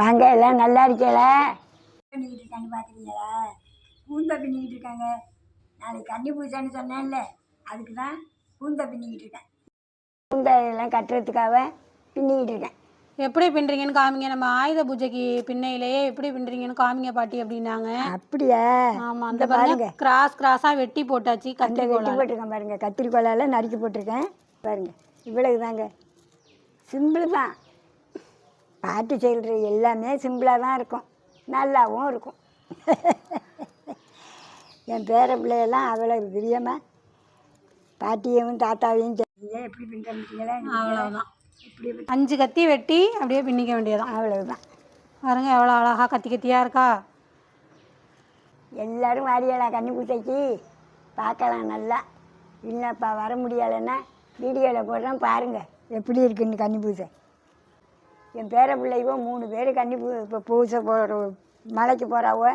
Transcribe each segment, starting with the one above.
வாங்க எல்லாம் நல்லா இருக்கல பண்ணிக்கிட்டு இருக்கான்னு பார்க்குறீங்களா பூந்த பின்னிக்கிட்டு இருக்காங்க. நாளைக்கு கன்னி பூஜைன்னு சொன்னேன்ல. அதுக்கு தான் பூந்த பின்னிக்கிட்டு இருக்கேன். பூந்த எல்லாம் கட்டுறதுக்காக பின்னிக்கிட்டு இருக்கேன். எப்படி பின்னுறீங்கன்னு காமிங்க. நம்ம ஆயுத பூஜைக்கு பின்னையிலேயே எப்படி பின்னுறீங்கன்னு காமிங்க பாட்டி அப்படின்னாங்க. அப்படியா? ஆமா இந்த அந்த பாருங்க. கிராஸ் கிராஸா வெட்டி போட்டாச்சு அந்த கத்தி வெட்டி போட்டிருக்கேன் பாருங்க. கத்திரிக்கோலால் நறுக்கி போட்டிருக்கேன். பாருங்க. இவ்வளவு தாங்க சிம்பிள் தான். பாட்டு செய்கிற எல்லாமே சிம்பிளாக தான் இருக்கும். நல்லாவும் இருக்கும். என் பேர பிள்ளையெல்லாம் அவ்வளோ பிரியமாக பாட்டியையும் தாத்தாவையும் எப்படி பின்னிட்டீங்களா அவ்வளவுதான். இப்படி அஞ்சு கத்தி வெட்டி அப்படியே பின்னிக்க வேண்டியதான் அவ்வளவுதான். பாருங்க எவ்வளோ அழகா கத்தி கத்தியா இருக்கா? எல்லாரும் வாரியலா கன்னி பூசைக்கு? பார்க்கலாம் நல்லா. இல்லைப்பா வர முடியலைன்னா வீடியோவில் போடுறேன் பாருங்கள் எப்படி இருக்குன்னு கன்னி பூசை. என் பேர பிள்ளைவோ மூணு பேர் கன்னி பூ இப்போ பூசை போகிற மலைக்கு போகிறாவோ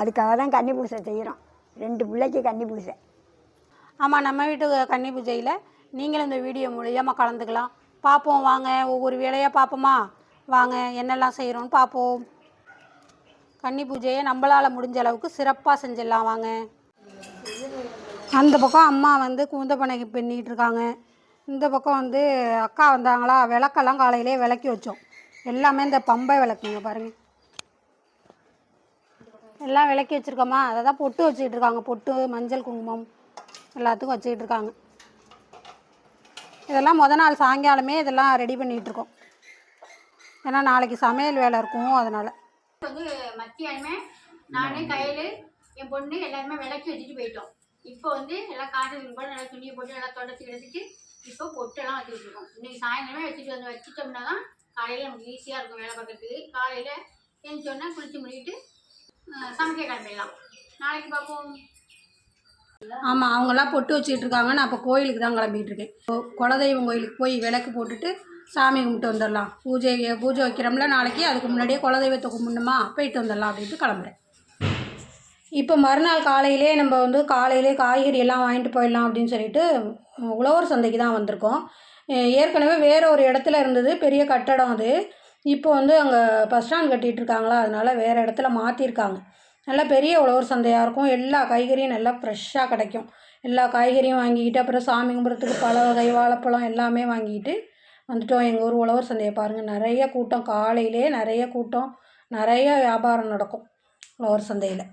அதுக்காக தான் கன்னி பூசை செய்கிறோம் ரெண்டு பிள்ளைக்கு கன்னி பூசை. ஆமாம் நம்ம வீட்டு கன்னி பூஜையில் நீங்களும் இந்த வீடியோ மூலியமாக கலந்துக்கலாம். பார்ப்போம் வாங்க. ஒவ்வொரு வேலையாக பார்ப்போமா வாங்க என்னெல்லாம் செய்கிறோன்னு பார்ப்போம் கன்னி பூஜையை நம்மளால் முடிஞ்ச அளவுக்கு சிறப்பாக செஞ்சிடலாம் வாங்க. அந்த பக்கம் அம்மா வந்து கூந்தப்பனைக்கு பின்னிட்டு இருக்காங்க. இந்த பக்கம் வந்து அக்கா வந்தாங்களா? விளக்கெல்லாம் காலையிலே விளக்கி வச்சோம். எல்லாமே இந்த பம்பை விளக்குங்க பாருங்க. எல்லாம் விளக்கி வச்சுருக்கோமா? அதை தான் பொட்டு வச்சுக்கிட்டு இருக்காங்க. பொட்டு மஞ்சள் குங்குமம் எல்லாத்துக்கும் வச்சுக்கிட்டு இருக்காங்க. இதெல்லாம் முத நாள் சாயங்காலமே இதெல்லாம் ரெடி பண்ணிகிட்டு இருக்கோம். ஏன்னா நாளைக்கு சமையல் வேலை இருக்கும் அதனால். வந்து மத்தியானமே நானே கையில் என் பொண்ணு எல்லாருமே விளக்கி வச்சுட்டு போயிட்டோம். இப்போ வந்து எல்லாம் காட்டு போட்டு நல்லா துணியை போட்டு நல்லா தொடச்சி கிடச்சிட்டு இப்போ பொட்டெல்லாம் வச்சுட்டு இருக்கோம். இன்றைக்கி சாயங்காலமே வச்சுட்டு வந்து வச்சுட்டோம்னா தான் காலையில் நமக்கு ஈஸியாக இருக்கும் வேலை பார்க்குறதுக்கு. காலையில் எழுந்தோடனே குளித்து முடிவிட்டு சமைக்க கிளம்பிடலாம். நாளைக்கு பார்ப்போம். ஆமாம் அவங்கெல்லாம் பொட்டு வச்சுக்கிட்டு இருக்காங்க. நான் இப்போ கோயிலுக்கு தான் கிளம்பிகிட்டு இருக்கேன். குலதெய்வம் கோயிலுக்கு போய் விளக்கு போட்டுட்டு சாமி கும்பிட்டு வந்துடலாம். பூஜை பூஜை வைக்கிறோம்ல நாளைக்கு. அதுக்கு முன்னாடியே குலதெய்வத்தை கும்பிடணுமா? போயிட்டு வந்துடலாம் அப்படின்ட்டு கிளம்புறேன். இப்போ மறுநாள் காலையிலே நம்ம வந்து காலையிலே காய்கறி எல்லாம் வாங்கிட்டு போயிடலாம் அப்படின்னு சொல்லிட்டு உழவர் சந்தைக்கு தான் வந்திருக்கோம். ஏற்கனவே வேறு ஒரு இடத்துல இருந்தது பெரிய கட்டடம் அது. இப்போ வந்து அங்கே பஸ் ஸ்டாண்ட் கட்டிகிட்டு இருக்காங்களா அதனால வேறு இடத்துல மாற்றிருக்காங்க நல்லா பெரிய உழவர் சந்தையாக இருக்கும். எல்லா காய்கறியும் நல்லா ஃப்ரெஷ்ஷாக கிடைக்கும். எல்லா காய்கறியும் வாங்கிக்கிட்டு அப்புறம் சாமி கும்பிட்றதுக்கு பல வகை வாழைப்பழம் எல்லாமே வாங்கிக்கிட்டு வந்துட்டோம். எங்கள் ஊர் உழவர் சந்தையை பாருங்கள் நிறைய கூட்டம். காலையிலே நிறைய கூட்டம். நிறைய வியாபாரம் நடக்கும் உழவர் சந்தையில்.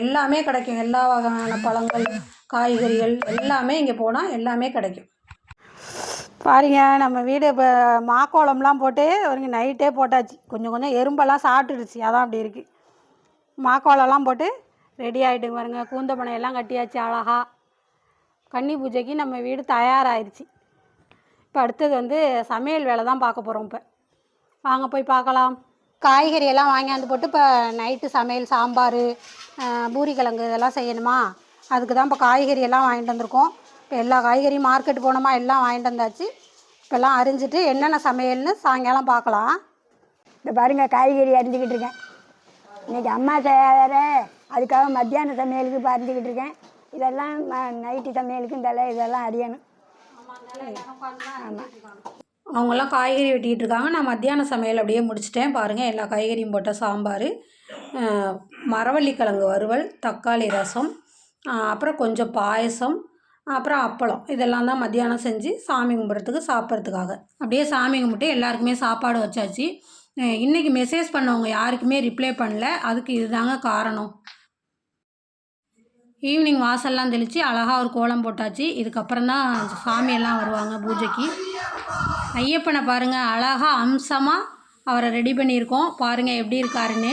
எல்லாமே கிடைக்கும். எல்லா வகையான பழங்கள் காய்கறிகள் எல்லாமே இங்கே போனால் எல்லாமே கிடைக்கும். பாருங்க நம்ம வீடு இப்போ மாக்கோளம்லாம் போட்டு ஒரு நைட்டே போட்டாச்சு. கொஞ்சம் கொஞ்சம் எறும்பெல்லாம் சாப்பிட்டுடுச்சு. அதான் அப்படி இருக்குது மாக்கோளம்லாம் போட்டு ரெடி ஆகிட்டு பாருங்க. கூந்த பனையெல்லாம் கட்டியாச்சு அழகா. கன்னி பூஜைக்கு நம்ம வீடு தயாராகிருச்சு இப்போ அடுத்தது வந்து சமையல் வேலை தான் பார்க்க போகிறோம் இப்போ. வாங்க போய் பார்க்கலாம். காய்கறி எல்லாம் வாங்கியாந்து போட்டு இப்போ நைட்டு சமையல் சாம்பார் பூரி கிழங்கு இதெல்லாம் செய்யணுமா? அதுக்கு தான் இப்போ காய்கறி எல்லாம் வாங்கிட்டு வந்திருக்கோம். இப்போ எல்லா காய்கறியும் மார்க்கெட் போனோமா எல்லாம் வாங்கிட்டு வந்தாச்சு. இப்போல்லாம் அரிஞ்சிட்டு என்னென்ன சமையல்னு சாயங்காலம் பார்க்கலாம். இந்த பாருங்க காய்கறி அரிஞ்சிக்கிட்டு இருக்கேன். இன்னைக்கு அம்மா வேற அதுக்காக மத்தியான சமையலுக்கு இப்போ அரிஞ்சிக்கிட்டு இருக்கேன். இதெல்லாம் ம- நைட்டு சமையலுக்கு இந்த இதெல்லாம் அறியணும் அவங்கெல்லாம் காய்கறி வெட்டிக்கிட்டு இருக்காங்க. நான் மத்தியான சமையல் அப்படியே முடிச்சிட்டேன். பாருங்கள் எல்லா காய்கறியும் போட்ட சாம்பார் மரவள்ளிக்கிழங்கு வறுவல் தக்காளி ரசம் அப்புறம் கொஞ்சம் பாயசம் அப்புறம் அப்பளம். இதெல்லாம் தான் மத்தியானம் செஞ்சு சாமி கும்பிட்றதுக்கு சாப்பிட்றதுக்காக. அப்படியே சாமி கும்பிட்டு எல்லாருக்குமே சாப்பாடு வச்சாச்சு. இன்றைக்கி மெசேஜ் பண்ணவங்க யாருக்குமே ரிப்ளை பண்ணல. அதுக்கு இதுதாங்க காரணம். ஈவினிங் வாசல்லாம் தெளித்து அழகாக ஒரு கோலம் போட்டாச்சு. இதுக்கப்புறம் தான் சாமியெல்லாம் வருவாங்க பூஜைக்கு. ஐயப்பனை பாருங்கள் அழகாக அம்சமாக அவரை ரெடி பண்ணியிருக்கோம். பாருங்கள் எப்படி இருக்காருன்னு.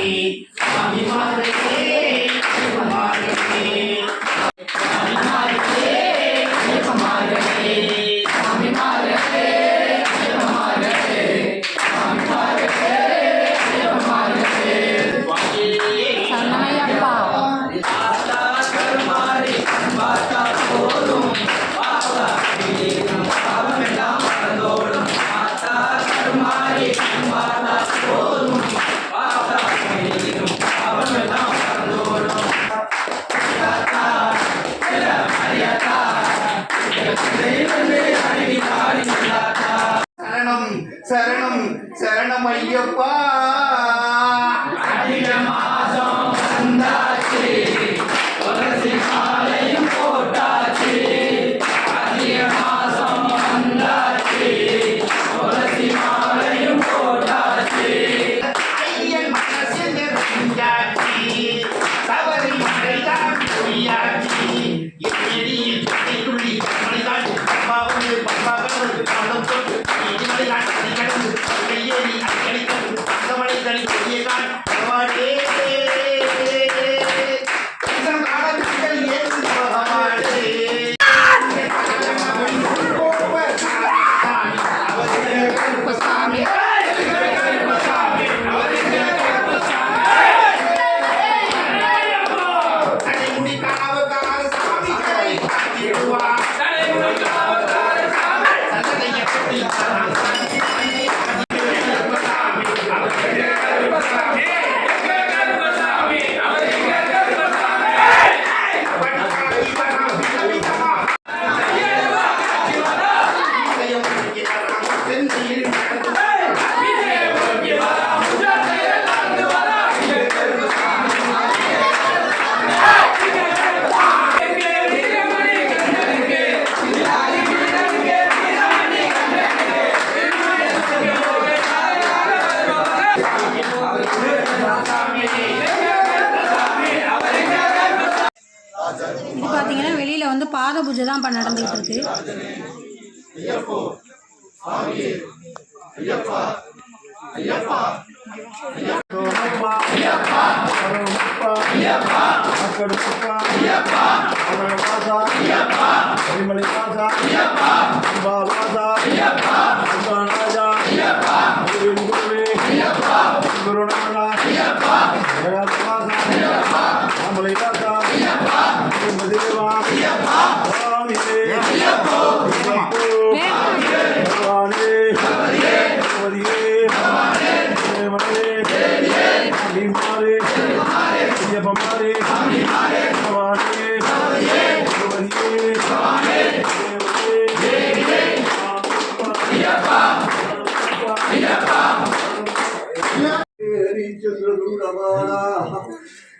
சரணம் சரணம் ஐயப்பா. அதிகமாசம் வந்தாச்சு. பார்த்தீங்கன்னா வெளியில் வந்து பாத பூஜை தான் இப்போ நடந்துகிட்டு இருக்கு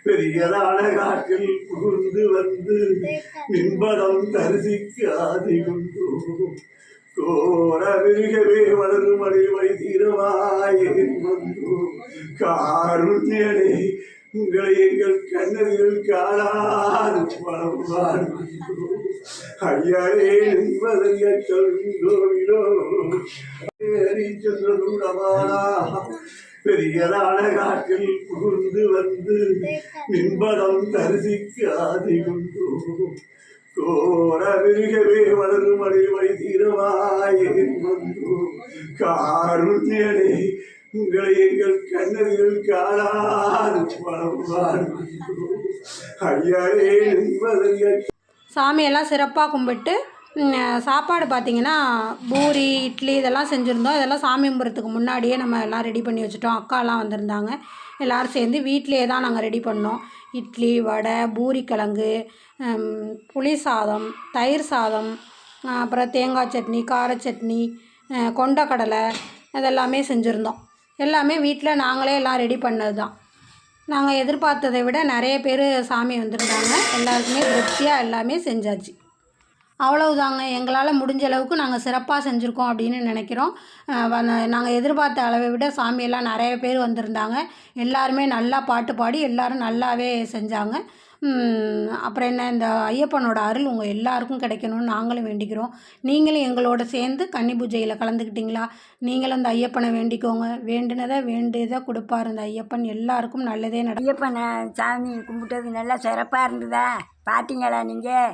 பெரியதான காட்டில் புகுந்து வந்து நின்பதம் தரிசிக்காதி கொண்டு கோர மிருகவே வளரும் அடிமை தீரமாய் வந்து காருண்யனே உங்களை எங்கள் கண்ணதில் காணாது பணம் ஐயாரே நின்பதைய சொல்கோவிலோ ஹரிச்சந்திரமானா பெரியதான காட்டில் புகுந்து வந்து நின்பதம் தரிசிக்காதி கொண்டு கோர விருகவே வளரும் அடிமை தீரமாய் வந்து காருண்யனே உங்களை எங்கள் கண்ணதில் காணாது பணம் ஐயாரே நின்பதைய சாமியெல்லாம் சிறப்பாக கும்பிட்டு சாப்பாடு பார்த்தீங்கன்னா பூரி இட்லி இதெல்லாம் செஞ்சுருந்தோம். இதெல்லாம் சாமி கும்பிட்றதுக்கு முன்னாடியே நம்ம எல்லாம் ரெடி பண்ணி வச்சுட்டோம். அக்காலாம் வந்திருந்தாங்க. எல்லோரும் சேர்ந்து வீட்டிலேயே தான் நாங்கள் ரெடி பண்ணோம். இட்லி வடை பூரி கிழங்கு புளி சாதம் தயிர் சாதம் அப்புறம் தேங்காய் சட்னி கார சட்னி கொண்டக்கடலை இதெல்லாமே செஞ்சுருந்தோம். எல்லாமே வீட்டில் நாங்களே எல்லாம் ரெடி பண்ணது தான். நாங்கள் எதிர்பார்த்ததை விட நிறைய பேர் சாமி வந்திருந்தாங்க. எல்லாருக்குமே திருப்தியாக எல்லாமே செஞ்சாச்சு. அவ்வளவுதாங்க. எங்களால் முடிஞ்ச அளவுக்கு நாங்கள் சிறப்பாக செஞ்சுருக்கோம் அப்படின்னு நினைக்கிறோம். நாங்கள் எதிர்பார்த்த அளவை விட சாமியெல்லாம் நிறைய பேர் வந்திருந்தாங்க. எல்லாருமே நல்லா பாட்டு பாடி எல்லாரும் நல்லாவே செஞ்சாங்க. அப்புறம் என்ன இந்த ஐயப்பனோட அருள் உங்கள் எல்லாருக்கும் கிடைக்கணும்னு நாங்களும் வேண்டிக்கிறோம். நீங்களும் எங்களோட சேர்ந்து கன்னி பூஜையில் கலந்துக்கிட்டீங்களா? நீங்களும் இந்த ஐயப்பனை வேண்டிக்கோங்க. வேண்டினதை வேண்டியதை கொடுப்பார் இந்த ஐயப்பன். எல்லாருக்கும் நல்லதே நட ஐயப்பனை சாமி கும்பிட்டது நல்லா சிறப்பாக இருந்ததா? பார்த்தீங்களா நீங்கள்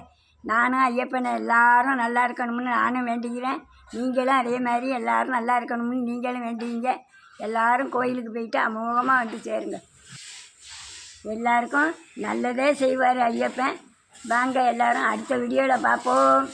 நானும் ஐயப்பனை எல்லாரும் நல்லா இருக்கணும்னு நானும் வேண்டிக்கிறேன். நீங்களும் அதே மாதிரி எல்லாரும் நல்லா இருக்கணும்னு நீங்களும் வேண்டிங்க எல்லாரும் கோயிலுக்கு போயிட்டு அமோகமாக வந்து சேருங்க. எல்லாருக்கும் நல்லதே செய்வார் ஐயப்பன். வாங்க எல்லாரும் அடுத்த வீடியோவில் பார்ப்போம்.